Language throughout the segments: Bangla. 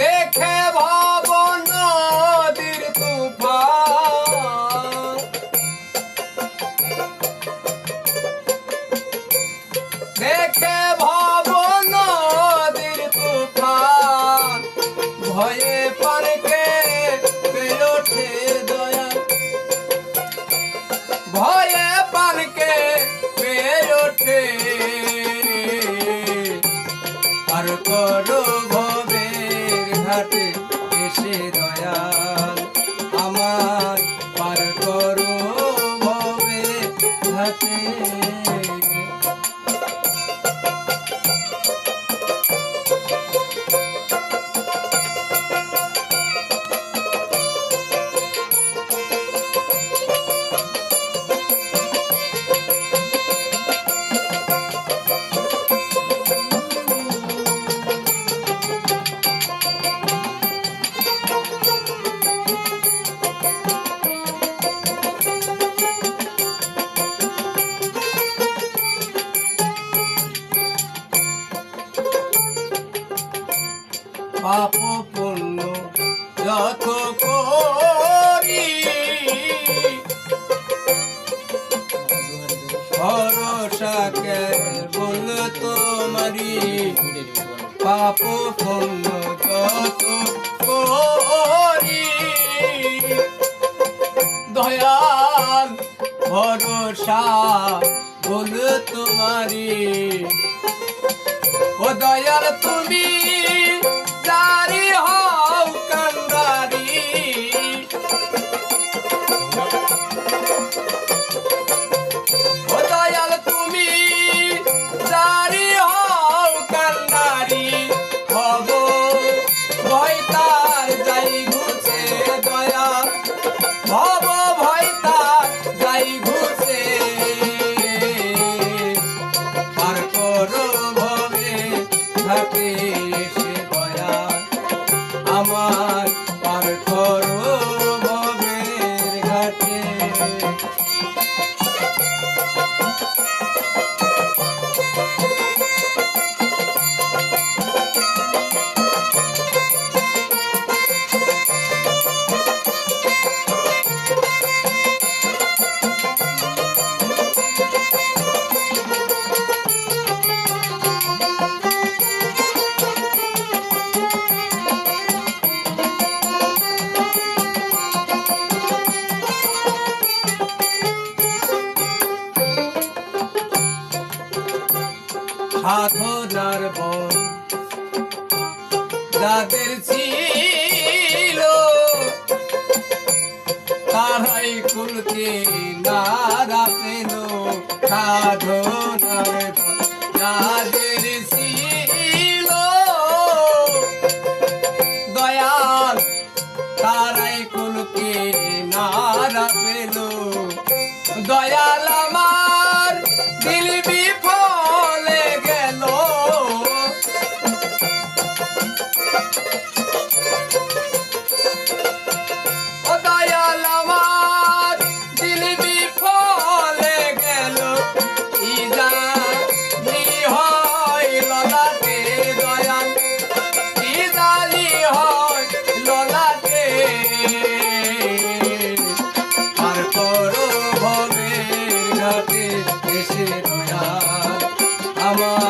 দেখে ভব নদীর তুফান। দেখে পাপ পুণ্য যত করি। ভরসা কে বল তোমারি? পাপ পুণ্য যত করি। দয়াল, ভরসা বল তোমারি। ও দয়াল, তুমি Música সাধনার বন যাদের ছিল তারাই কুলকে নারা পেল সাধনার বন। যাদের ছিল, দয়াল, তারাই কুলকে নারা পেল। দয়াল আমার আমার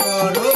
করো।